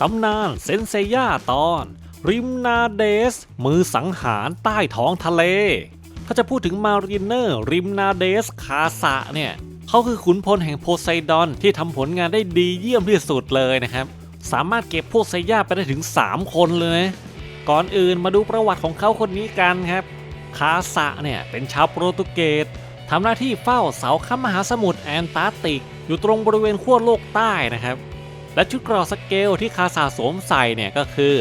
ตำนานเซนเซย่าตอน ริมนาเดส มือสังหารใต้ท้องทะเล ถ้าจะพูดถึงมารีเนอร์ ริมนาเดส คาสะเนี่ย เขาคือขุนพลแห่งโพไซดอนที่ทำผลงานได้ดีเยี่ยมที่สุดเลยนะครับ สามารถเก็บพวกไซย่าไปได้ถึง 3 คนเลยนะก่อนอื่นมาดูประวัติของเขาคนนี้กันครับ คาสะเนี่ยเป็นชาวโปรตุเกสทำหน้าที่เฝ้าเสาค้ำมหาสมุทรแอนตาร์กติก อยู่ตรงบริเวณขั้วโลกใต้นะครับ และชุดกรอสเกลที่คาซาสวมใส่เนี่ยก็คือ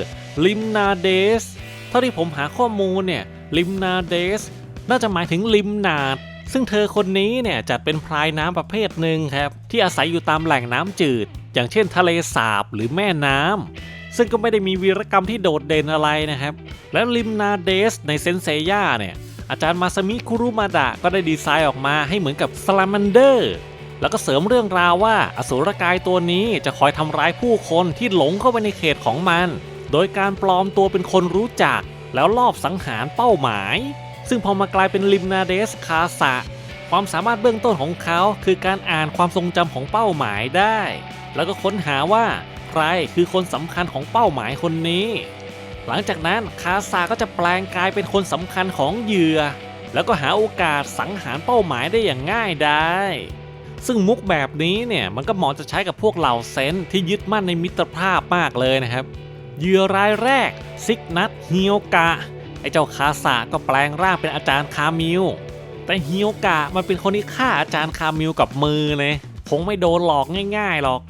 ลิมนาเดสเท่าที่ผมหาข้อมูลเนี่ยลิมนาเดสน่าจะหมายถึงลิมนาดซึ่งเธอคนนี้เนี่ยจัดเป็นพรายน้ำประเภทหนึ่งครับ ที่อาศัยอยู่ตามแหล่งน้ำจืด อย่างเช่นทะเลสาบหรือแม่น้ำซึ่งก็ไม่ได้มีวีรกรรมที่โดดเด่นอะไรนะครับ และลิมนาเดสในเซนเซย่าเนี่ยอาจารย์มาซมิคุรุมาดะก็ได้ดีไซน์ออกมาให้เหมือนกับสลามันเดอร์ แล้วก็เสริมเรื่องราวว่าอสูรกายตัวนี้จะคอยทำร้ายผู้คนที่หลงเข้าไปในเขตของมัน โดยการปลอมตัวเป็นคนรู้จัก แล้วลอบสังหารเป้าหมาย ซึ่งพอมากลายเป็นลิมนาเดสคาสะความสามารถเบื้องต้นของเขาคือการอ่านความทรงจำของเป้าหมายได้ แล้วก็ค้นหาว่าใครคือคนสำคัญของเป้าหมายคนนี้ หลังจากนั้นคาซาก็จะแปลงกายเป็นคนสำคัญของเหยื่อ แล้วก็หาโอกาสสังหารเป้าหมายได้อย่างง่ายได้ ซึ่งมุกแบบนี้เนี่ยมันก็เหมาะจะใช้กับพวกเหล่าเซนที่ยึดมั่นในมิตรภาพมากเลยนะครับเหยื่อรายแรกซิกนัทเฮียวกะไอ้เจ้าคาซาก็แปลงร่างเป็นอาจารย์คามิวแต่เฮียวกะมันเป็นคนที่ฆ่าอาจารย์คามิวกับมือเลยคงไม่โดนหลอกง่ายๆหรอก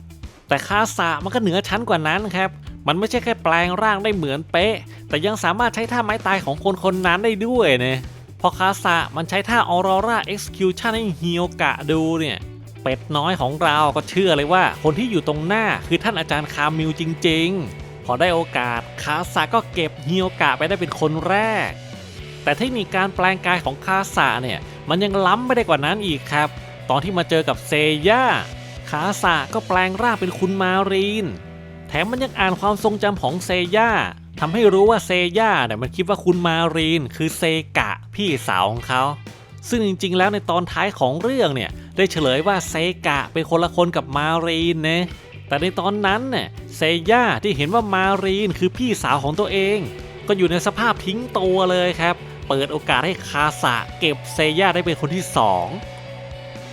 แต่คาซามันก็เหนือชั้นกว่านั้นครับ มันไม่ใช่แค่แปลงร่างได้เหมือนเป๊ะ แต่ยังสามารถใช้ท่าไม้ตายของคนคนนั้นได้ด้วยเนะพอคาซามันใช้ท่าออโรราเอ็กซ์คิวชันให้เฮียวกะดูเนี่ย เป็ดน้อยของเราก็เชื่อเลยว่า คนที่อยู่ตรงหน้าคือท่านอาจารย์คามิวจริง ๆ พอได้โอกาสคาซาก็เก็บเฮียวกะไปได้เป็นคนแรก แต่เทคนิคการแปลงกายของคาซาเนี่ยมันยังล้ำไปได้กว่านั้นอีกครับ ตอนที่มาเจอกับเซย่าคาซาก็แปลงร่างเป็นคุณมารีน แถมมันยังอ่านความทรงจำของเซย่าทำให้รู้ว่าเซย่าเนี่ยมันคิดว่าคุณมารีน คือเซกะพี่สาวของเขา ซึ่งจริง ๆ แล้วในตอนท้ายของเรื่องเนี่ยได้เฉลยว่าเซกะเป็นคนละคนกับมารีนนะแต่ในตอนนั้นเนี่ยเซย่าที่เห็นว่ามารีนคือพี่สาวของตัวเอง ก็อยู่ในสภาพทิ้งตัวเลยครับ เปิดโอกาสให้คาสะเก็บเซย่าได้เป็นคนที่สอง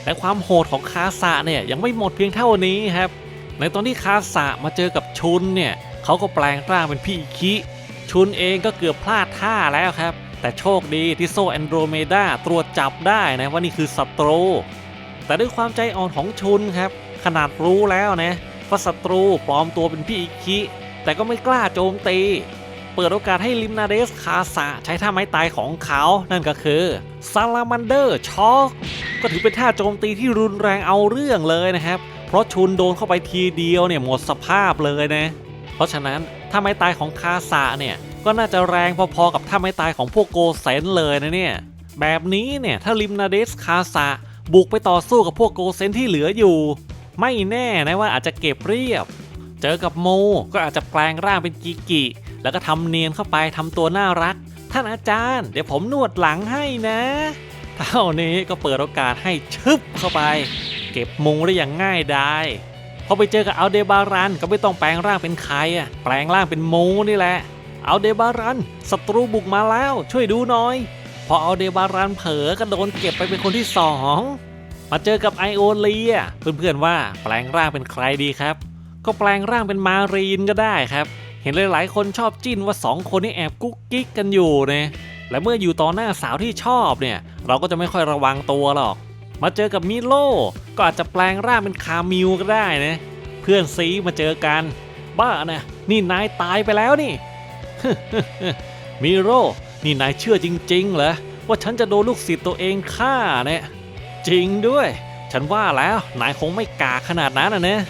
แต่ความโหดของคาสะเนี่ยยังไม่หมดเพียงเท่านี้ครับ ในตอนที่คาสะมาเจอกับชุนเนี่ยเขาก็แปลงร่างเป็นพี่อิคิ ชุนเองก็เกือบพลาดท่าแล้วครับ แต่โชคดีที่โซแอนโดรเมดาตรวจจับได้นะว่านี่คือศัตรู แต่ด้วยความใจอ่อนของชุนครับ ขนาดรู้แล้วนะว่าศัตรูปลอมตัวเป็นพี่อิคิ แต่ก็ไม่กล้าโจมตี เปิดโอกาสให้ลิมนาเดสคาสะใช้ท่าไม้ตายของเขา นั่นก็คือซาลามันเดอร์ช็อกก็ถือเป็นท่าโจมตีที่รุนแรงเอาเรื่องเลยนะครับ เพราะชุนโดนเข้าไปทีเดียวเนี่ยหมดสภาพเลยนะ เพราะฉะนั้นท่าไม้ตายของคาสะเนี่ย ก็น่าจะแรงพอๆกับท่าไม้ตายของพวกโกเซนเลยนะเนี่ย แบบนี้เนี่ยถ้าลิมนาเดสคาสะบุกไปต่อสู้กับพวกโกเซนที่เหลืออยู่ ไม่แน่นะว่าอาจจะเก็บเรียบ เจอกับโมก็อาจจะแปลงร่างเป็นกิกิแล้วก็ทำเนียนเข้าไปทำตัวน่ารัก ท่านอาจารย์ เดี๋ยวผมนวดหลังให้นะเท่านี้ก็เปิดโอกาสให้ชึบเข้าไป เก็บมงได้อย่างง่ายดายพอไปเจอกับอัลเดบารันก็ไม่ต้องแปลงร่างเป็นใครอะแปลงร่างเป็นโมนี่แหละ เอัลเดบารันศัตรูบุกมาแล้ว ช่วยดูหน่อย พอเอัลเดบารันเผลอก็โดนเก็บไปเป็นคนที่สองมาเจอกับไอโอเลียเพื่อนๆว่าแปลงร่างเป็นใครดีครับ ก็แปลงร่างเป็นมารีนก็ได้ครับ เห็นหลายๆคนชอบจิ้นว่าสองคนนี้แอบกุ๊กกิ๊กกันอยู่นะและเมื่ออยู่ต่อหน้าสาวที่ชอบเนี่ย เราก็จะไม่ค่อยระวังตัวหรอก มาเจอกับมิโลก็อาจจะแปลงร่างเป็นคามิวก็ได้นะเพื่อนซีมาเจอกัน บ้านะนี่นายตายไปแล้วนี่ มิโรนี่นายเชื่อจริงๆเหรอว่าฉันจะโดนลูกศิษย์ตัวเองฆ่าเนี่ย จริงด้วย ฉันว่าแล้วนายคงไม่กาขนาดนั้นนะเนี่ย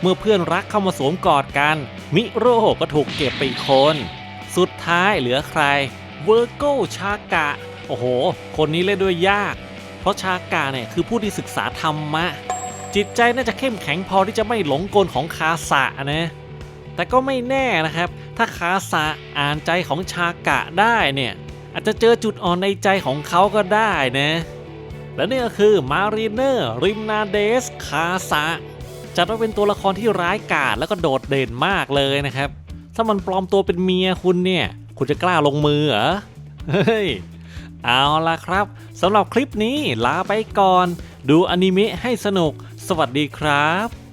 เมื่อเพื่อนรักเข้ามาสวมกอดกัน มิโรก็ถูกเก็บไปอีกคน สุดท้ายเหลือใคร เวอร์โกชากะ โอ้โห คนนี้เล่นด้วยยาก เพราะชากะเนี่ยคือผู้ที่ศึกษาธรรมะ จิตใจน่าจะเข้มแข็งพอที่จะไม่หลงกลของคาสะนะ แต่ก็ไม่แน่นะครับ ถ้าคาสะอ่านใจของชากะได้เนี่ย อาจจะเจอจุดอ่อนในใจของเขาก็ได้นะ และนี่ก็คือมารีเนอร์ริมนาเดสคาสะจัดว่าเป็นตัวละครที่ร้ายกาจแล้วก็โดดเด่นมากเลยนะครับ ถ้ามันปลอมตัวเป็นเมียคุณเนี่ย คุณจะกล้าลงมือเหรอเฮ้ยเอาล่ะครับสำหรับคลิปนี้ลาไปก่อน ดูอนิเมะให้สนุก สวัสดีครับ